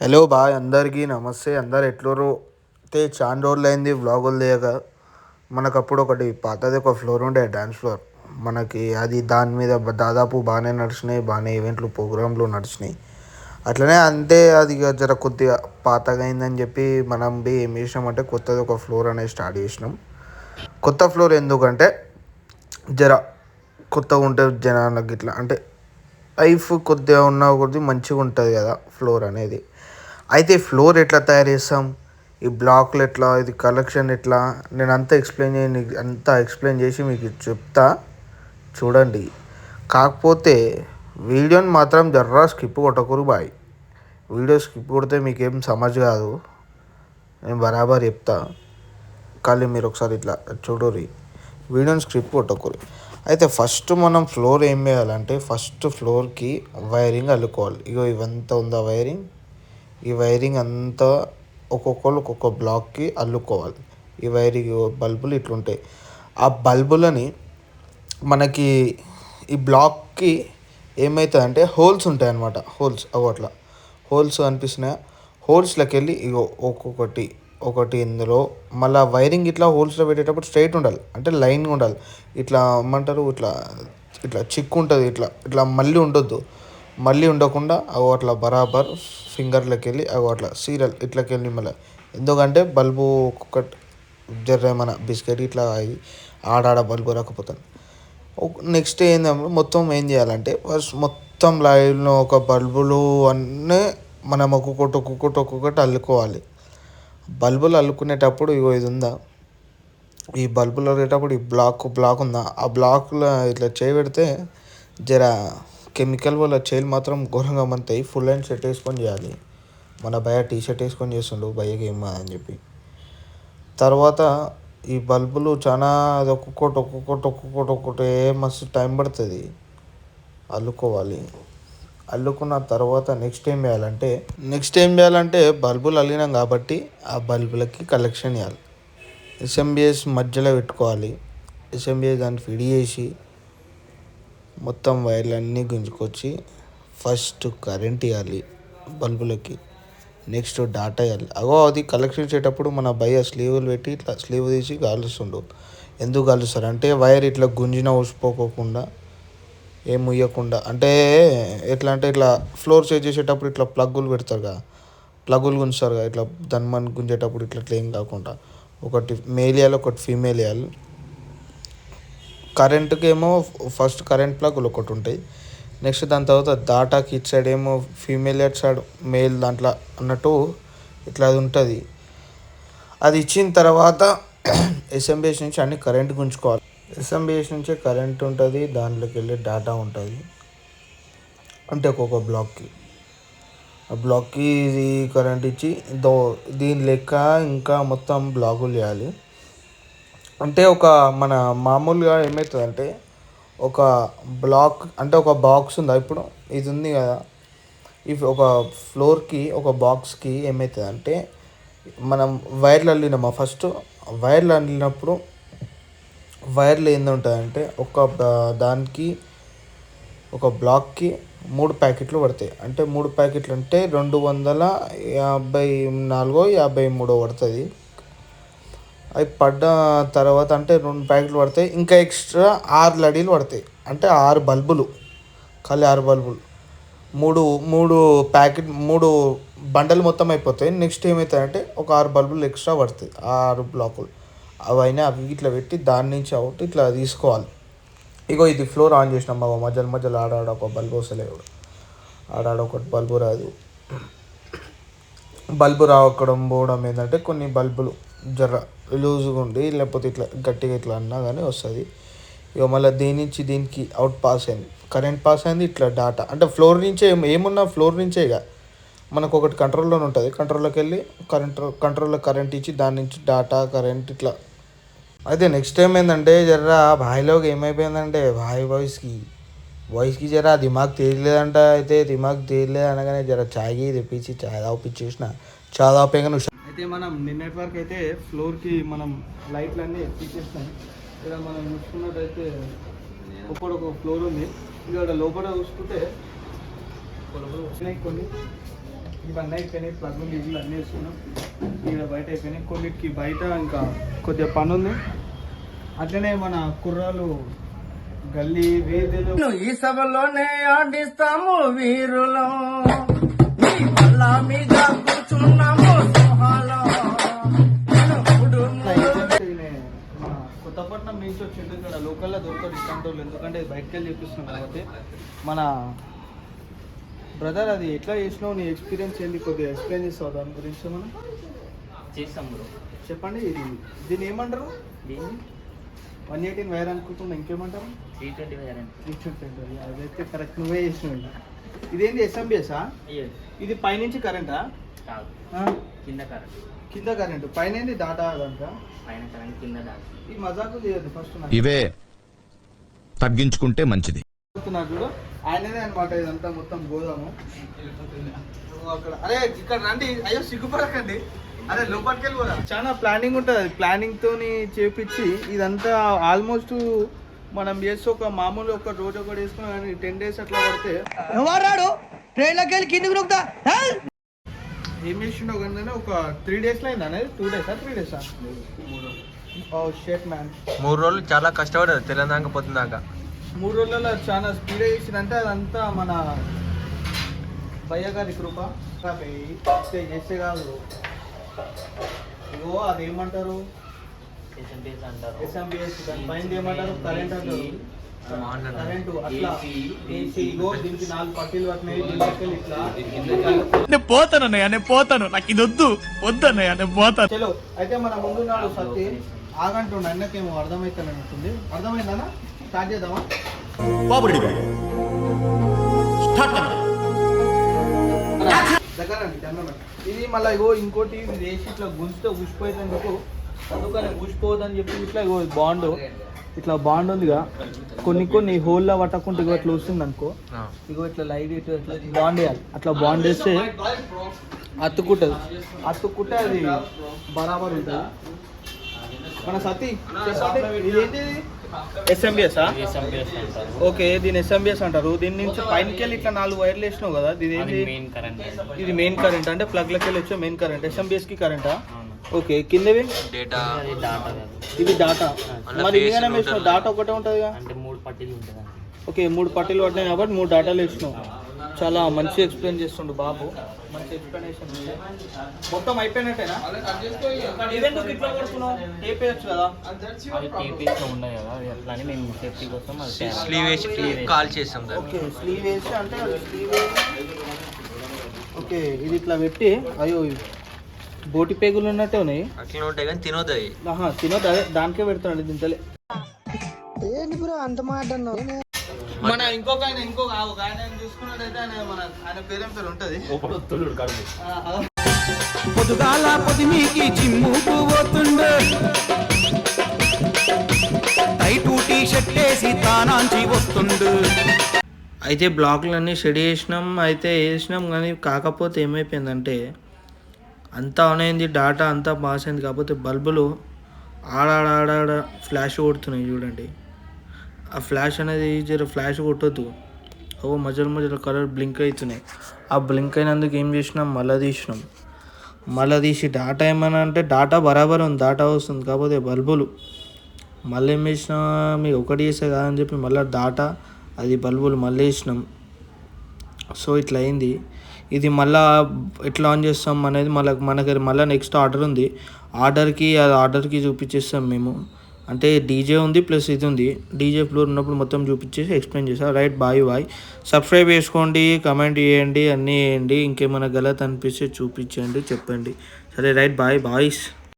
Hello bye అందరికీ నమస్తే. అందరు ఎట్లరు అయితే చాలా రోజులు అయింది వ్లాగులు తీయక. మనకు అప్పుడు ఒకటి పాతది ఒక ఫ్లోర్ ఉండే డ్యాన్స్ ఫ్లోర్. మనకి అది దాని మీద దాదాపు బాగానే నడిచినాయి బాగానే ఈవెంట్లు ప్రోగ్రాంలు నడిచినాయి. అట్లనే అంతే అది ఇక జర కొద్దిగా పాతగా అయిందని చెప్పి మనం బి ఏం చేసినామంటే కొత్తది ఒక ఫ్లోర్ అనేది స్టార్ట్ చేసినాం. కొత్త ఫ్లోర్ ఎందుకంటే జర కొత్తగా ఉంటే జనాలకు ఇట్లా అంటే లైఫ్ కొద్దిగా ఉన్న కొద్ది మంచిగా ఉంటుంది కదా ఫ్లోర్ అనేది. అయితే ఫ్లోర్ ఎట్లా తయారు చేస్తాం? ఈ బ్లాక్లు ఎట్లా? ఇది కలెక్షన్ ఎట్లా? నేను అంతా ఎక్స్ప్లెయిన్ చేయని అంతా ఎక్స్ప్లెయిన్ చేసి మీకు చెప్తా. చూడండి. కాకపోతే వీడియోని మాత్రం జర్రా స్కిప్ కొట్టకూరు బాయ్. వీడియో స్కిప్ కొడితే మీకేం సమజ్ కాదు. నేను బరాబర్ చెప్తా. కానీ మీరు ఒకసారి ఇట్లా చూడరి. వీడియోని స్క్రిప్ కొట్టకూరు. అయితే ఫస్ట్ మనం ఫ్లోర్ ఏం చేయాలంటే ఫస్ట్ ఫ్లోర్కి వైరింగ్ అల్లుకోవాలి. ఇగో ఇవంతా ఉందా వైరింగ్? ఈ వైరింగ్ అంతా ఒక్కొక్కరు ఒక్కొక్క బ్లాక్కి అల్లుకోవాలి. ఈ వైరింగ్ బల్బులు ఇట్లుంటాయి. ఆ బల్బులని మనకి ఈ బ్లాక్కి ఏమవుతుంది అంటే హోల్స్ ఉంటాయి అన్నమాట హోల్స్ అవి అట్లా హోల్స్ అనిపిస్తున్నాయి? హోల్స్లోకి వెళ్ళి ఇగో ఒక్కొక్కటి ఒకటి ఇందులో మళ్ళీ వైరింగ్ ఇట్లా హోల్స్లో పెట్టేటప్పుడు స్ట్రైట్ ఉండాలి. అంటే లైన్గా ఉండాలి. ఇట్లా ఏమంటారు? ఇట్లా ఇట్లా చిక్కు ఉంటుంది ఇట్లా ఇట్లా మళ్ళీ ఉండొద్దు. మళ్ళీ ఉండకుండా అగో అట్లా బరాబర్ ఫింగర్లోకి వెళ్ళి అగో అట్లా సీరియల్ ఇట్లకి వెళ్ళి మళ్ళీ. ఎందుకంటే బల్బు ఒక్కొక్కటి జర మన బిస్కెట్ ఇట్లా అయ్యి ఆడాడ బల్బు రాకపోతుంది. నెక్స్ట్ ఏంటంటే మొత్తం ఏం చేయాలంటే ఫస్ట్ మొత్తం లైన్లో ఒక బల్బులు అన్నీ మనం ఒక్కొక్కటి ఒక్కొక్కటి ఒక్కొక్కటి అల్లుకోవాలి. బల్బులు అల్లుకునేటప్పుడు ఇగో ఇది ఉందా ఈ బల్బులు అల్లేటప్పుడు ఈ బ్లాక్ బ్లాక్ ఉందా? ఆ బ్లాక్లో ఇట్లా చేయబెడితే జర కెమికల్ వల్ల చేలు మాత్రం ఘోరంగా మంతాయి ఫుల్ హ్యాండ్ షర్ట్ వేసుకొని చేయాలి. మన భయ టీ షర్ట్ వేసుకొని చేస్తుండు భయ్యకి ఏం అని చెప్పి. తర్వాత ఈ బల్బులు చాలా అది ఒక్కొక్కటి ఒక్కొక్కటి ఒక్కొక్కటి ఒక్కొక్కటి మస్తు టైం పడుతుంది. అల్లుకోవాలి. అల్లుకున్న తర్వాత నెక్స్ట్ ఏం చేయాలంటే నెక్స్ట్ ఏం చేయాలంటే బల్బులు అల్లినాం కాబట్టి ఆ బల్బులకి కలెక్షన్ ఇవ్వాలి ఎస్ఎంబిఎస్ మధ్యలో పెట్టుకోవాలి. ఎస్ఎంబిఎస్ దాన్ని ఫిడ్ చేసి మొత్తం వైర్లన్నీ గుంజుకొచ్చి ఫస్ట్ కరెంట్ ఇవ్వాలి బల్బులకి నెక్స్ట్ డాటా ఇవ్వాలి అగో అది కలెక్షన్ చేసేటప్పుడు మన భయ స్లీవ్లు పెట్టి ఇట్లా స్లీవ్ తీసి కాలుస్తుండు ఎందుకు కాలుస్తారు అంటే వైర్ ఇట్లా గుంజిన ఊసిపోకోకుండా ఏం ముయ్యకుండా. అంటే ఎట్లా అంటే ఇట్లా ఫ్లోర్ సెట్ చేసేటప్పుడు ఇట్లా ప్లగ్గులు పెడతారు కదా ప్లగ్గులు గుంజుతారు కదా ఇట్లా దన్మన్ గుంజేటప్పుడు ఇట్లా ఇట్లా ఏం కాకుండా. ఒకటి మేల్ వేయాలి ఒకటి ఫీమేల్ వేయాలి కరెంట్కి ఏమో ఫస్ట్ కరెంట్ ప్లగ్లు ఒకటి ఉంటాయి. నెక్స్ట్ దాని తర్వాత దాటాకి ఇటు సైడ్ ఏమో ఫీమేల్ అటు సైడ్ మేల్ దాంట్లో అన్నట్టు ఇట్లా అది ఉంటుంది. అది ఇచ్చిన తర్వాత ఎస్ఎంబిఎస్ నుంచి అన్ని కరెంట్ గుంజుకోవాలి. ఎస్ఎంబిఎస్ నుంచి కరెంట్ ఉంటుంది దాంట్లోకి వెళ్ళి డేటా ఉంటుంది. అంటే ఒక్కొక్క బ్లాక్కి. ఆ బ్లాక్కి ఇది కరెంట్ ఇచ్చి దో దీని లెక్క ఇంకా మొత్తం బ్లాగులు చేయాలి. అంటే ఒక మన మామూలుగా ఏమవుతుందంటే ఒక బ్లాక్ అంటే ఒక బాక్స్ ఉందా ఇప్పుడు? ఇది ఉంది కదా. ఇఫ్ ఒక ఫ్లోర్కి ఒక బాక్స్కి ఏమవుతుందంటే మనం వైర్లు అల్లినామా? ఫస్ట్ వైర్లు అల్లినప్పుడు వైర్లు ఏందుంటుందంటే ఒక దానికి ఒక బ్లాక్కి మూడు ప్యాకెట్లు పడతాయి. అంటే మూడు ప్యాకెట్లు అంటే రెండు వందల యాభై నాలుగో యాభై మూడో పడుతుంది. అవి పడ్డ తర్వాత అంటే రెండు ప్యాకెట్లు పడతాయి. ఇంకా ఎక్స్ట్రా ఆరు లడీలు పడతాయి. అంటే ఆరు బల్బులు. ఖాళీ ఆరు బల్బులు. మూడు మూడు ప్యాకెట్ మూడు బండలు మొత్తం అయిపోతాయి. నెక్స్ట్ ఏమవుతాయంటే ఒక ఆరు బల్బులు ఎక్స్ట్రా పడతాయి. ఆరు బ్లాకులు. అవైనా అవి ఇట్లా పెట్టి దాని నుంచి అవుట్ ఇట్లా తీసుకోవాలి. ఇగో ఇది ఫ్లోర్ ఆన్ చేసినాం బాబా. మధ్యలో మధ్యలో ఆడాడ ఒక బల్బు వస్తలేవు ఆడాడ ఒకటి బల్బు రాదు. బల్బు రావడం పోవడం ఏంటంటే కొన్ని బల్బులు. జర లూజ్గా ఉండి లేకపోతే ఇట్లా గట్టిగా ఇట్లా అన్నా కానీ వస్తుంది. ఇక మళ్ళీ దీని నుంచి దీనికి అవుట్ పాస్ అయింది. కరెంట్ పాస్ అయింది ఇట్లా డాటా అంటే ఫ్లోర్ నుంచే ఏమున్నా ఫ్లోర్ నుంచే ఇక మనకు ఒకటి కంట్రోల్లో ఉంటుంది. కంట్రోల్లోకి వెళ్ళి కరెంట్ కంట్రోల్లో కరెంట్ ఇచ్చి దాని నుంచి డాటా కరెంట్ ఇట్లా. అయితే నెక్స్ట్ టైం ఏంటంటే జర భాయ్లోకి ఏమైపోయిందంటే భాయ్ వాయిస్కి వాయిస్కి జర దిమాగ్ తేయలేదంట అయితే దిమాగ్ తేయలేదు అనగానే జర చాయ్ తెప్పించి చాయ్ తాగిపించేసిన చాయ్ తాపేగా నువ్వు అయితే మనం నిన్నటి వరకు అయితే ఫ్లోర్కి మనం లైట్లు అన్నీ ఎక్కించేస్తాం ఇక్కడ మనం చూసుకున్నట్టయితే ఒక్కొక్క ఫ్లోర్ ఉంది. ఇక్కడ లోపల చూసుకుంటే వచ్చినాయి కొన్ని ఇవన్నీ అయిపోయినాయి. ప్లగ్ ఇల్లు అన్నీ వేసుకున్నాం. ఇక్కడ బయట అయిపోయినాయి. కొన్నిటికి బయట ఇంకా కొద్దిగా పని ఉంది. అట్లనే మన కుర్రాలు గల్లీ వీధులు. ఈ సభలోనే ఆడిస్తాము వీరులం. మీ వెళ్ళి చూపిస్తున్నాం కాబట్టి. మన బ్రదర్ అది ఎట్లా చేసినావు? నీ ఎక్స్పీరియన్స్ ఏంది? కొద్దిగా ఎక్స్ప్లెయిన్ చేస్తావు దాని గురించి మనం చేస్తాం బ్రో చెప్పండి ఇది దీన్ని ఏమంటారు? దీన్ని? వన్ ఎయిటీన్ వైర్ అనుకుంటున్నా ఇంకేమంటారు? త్రీ ట్వంటీ ఫైవ్ అండి ఇచ్చుంటుంది అదైతే కరెక్ట్ నువ్వే చేసినావు ఇదేంటి ఎస్ఎంబిఎసా ఇది పైనుంచి కరెంటా కాదు. కింద కరెంట్ కింద కరెంట్ పైన డాటా అదంతా? పైన కరెంట్ కింద దాకా ఈ మజాకు చేయదు ఫస్ట్ నాకు. ఇవే. తగ్గించుకుంటే మంచిది. చూడు. ఆయననే అనమాట ఇదంతా మొత్తం గోదాము. నువ్వు అక్కడ. అరే ఇక్కడ రండి. అయ్యో సిగ్గుపడకండి. అరే లోపలికి వెళ్ళి పోదా చాలా ప్లానింగ్ ఉంటుంది. అది ప్లానింగ్ తోని చేపించి ఇదంతా ఆల్మోస్ట్ మనం చేస్తే ఒక మామూలు ఒక రోజు ఒకటి వేసుకుని కానీ టెన్ డేస్ అట్లా పడితే ఎవరాడు ట్రైన్లోకి వెళ్ళి కిందికి నొక్కుతా. ఏం చేసిండో కానీ ఒక త్రీ డేస్లో అయిందా అనేది? టూ డేసా? త్రీ డేసా? మూడు రోజులు చాలా కష్టపడ్డది తెలంగాణ పోతుందాక. మూడు రోజులలో చాలా స్పీడ్ చేసిందంటే అదంతా మన భయ్య గారి కృప. చేస్తే కాదు. ఇగో అది ఏమంటారు? ఎస్ఎంబిఎస్ పైన కరెంట్ అంటారు. కరెంటు అట్లా. ఏసీ ఇగో దీనికి నాలుగు పట్టీలు పట్టినాయి దీనికి ఇట్లా. నేను పోతాను నాకు ఇది వద్దు. వద్దన్నయ్య నేను పోతాను. చలో అయితే మన ముందున్నాడు సత్తి ఆగంటుండ అన్నకేమో అర్థమైతేనట్టుంది అర్థమైందనా స్టార్ట్ చేద్దామా? దగ్గర రండి, దండం పెట్టండి. ఇది మళ్ళీ ఇగో ఇంకోటి ఇది వేసి ఇట్లా గుంజితే ఊసిపోయేందుకు అందుకని ఊసిపోవద్దని చెప్పి ఇట్లా ఇగో బాండ్ ఇట్లా బాండ్ ఉందిగా. కొన్ని కొన్ని హోల్లో పట్టకుండా ఇగో ఇట్లా వస్తుంది అనుకో. ఇగో ఇట్లా లైట్ ఇట్లా ఇట్లా బాండ్ వేయాలి అట్లా బాండ్ వేస్తే అతుక్కుంటుంది. అతుక్కుంటే అది బరాబర్ ఉంటుంది. మన సతీ? ఇదేంటి ఎస్ఎంబిఎస్ ఎస్ఎంబిఎస్ అంటారు. ఓకే దీని ఎస్ఎంబిఎస్ అంటారు. దీని నుంచి పైనకి వెళ్ళి ఇట్లా నాలుగు వైర్లు వేసినావు కదా ఇది అది ఏంటి? మెయిన్ కరెంట్ ఇది మెయిన్ కరెంట్ అంటే ప్లగ్ లకి వెళ్ళి వచ్చే మెయిన్ కరెంట్ ఎస్ఎంబిఎస్కి కరెంటా ఓకే కిందవి? డేటా. అది డాటా కాదు. ఇది డాటా మరి ఇంగానే ఉంటుంది. డాటా ఒకటే ఉంటుందిగా? అంటే మూడు పట్టీలు ఉంటుంది ఓకే మూడు పట్టీలు పట్టినాయి కాబట్టి మూడు డాటాలు వేసినావు. చాలా మంచి ఎక్స్ప్లెయిన్ చేస్తుండు బాబు. మంచి ఎక్స్ప్లెనేషన్ మొత్తం అయిపోయినట్టేనా? ఇదెందుకు ఇట్లా కొడుతున్నావు? టేప్ వేయచ్చు కదా? అది ఉన్నాయి కదా అట్లా అని మేము సేఫ్టీ కోసం. స్లీవ్ వేసి. కాల్ చేస్తాం ఓకే స్లీవ్ వేసి అంటే అది స్లీవ్ ఓకే ఇది ఇట్లా పెట్టి అయ్యో బోటి పేగులు ఉన్నట్టే ఉన్నాయి. ఉంటాయి కానీ అవి అదే దానికే పెడుతున్నాడు దింతలే మన ఇంకొక ఆయన ఇంకొక ఆ ఒక ఆయన చూసుకున్నట్టయితే ఆయన మన ఆయన పేరేం పేరు ఉంటది. పొద్దుగాల పొదిమికి జిమ్ముకు పోతుండే. టైటు టీ షర్ట్ వేసి తానాంచి వస్తుండు. అయితే బ్లాక్లన్నీ షెడ్ చేసినాం అయితే వేసినాం కానీ కాకపోతే ఏమైపోయిందంటే అంతా ఆన్ అయింది డాటా అంతా పాస్ అయింది కాకపోతే బల్బులు ఆడాడాడ ఫ్లాష్ కొడుతున్నాయి చూడండి. ఆ ఫ్లాష్ అనేది జర ఫ్లాష్ కొట్టొద్దు. ఓ మధ్యలో మధ్యలో కలర్ బ్లింక్ అవుతున్నాయి ఆ బ్లింక్ అయినందుకు ఏం చేసినాం? మళ్ళీ తీసినాం. మళ్ళీ తీసి డాటా ఏమైనా అంటే డాటా బరాబర్ ఉంది డాటా వస్తుంది కాకపోతే బల్బులు. మళ్ళీ ఏం చేసినా? మీకు ఒకటి చేసే కాదని చెప్పి మళ్ళీ డాటా అది బల్బులు మళ్ళీ వేసినాం. సో ఇట్లా అయింది. ఇది మళ్ళా ఎట్లా ఆన్ చేస్తాం అనేది మళ్ళీ మనకి మళ్ళీ నెక్స్ట్ ఆర్డర్ ఉంది. ఆర్డర్కి అది ఆర్డర్కి చూపించేస్తాం మేము. అంటే డీజే ఉంది ప్లస్ ఇది ఉంది. డీజే ఫ్లోర్ ఉన్నప్పుడు మొత్తం చూపించేసి ఎక్స్ప్లెయిన్ చేస్తాం. రైట్ బాయ్ బాయ్ సబ్స్క్రైబ్ చేసుకోండి కమెంట్ చేయండి అన్నీ వేయండి. ఇంకేమైనా గలత్ అనిపిస్తే చూపించండి చెప్పండి. సరే రైట్ బాయ్ బాయ్స్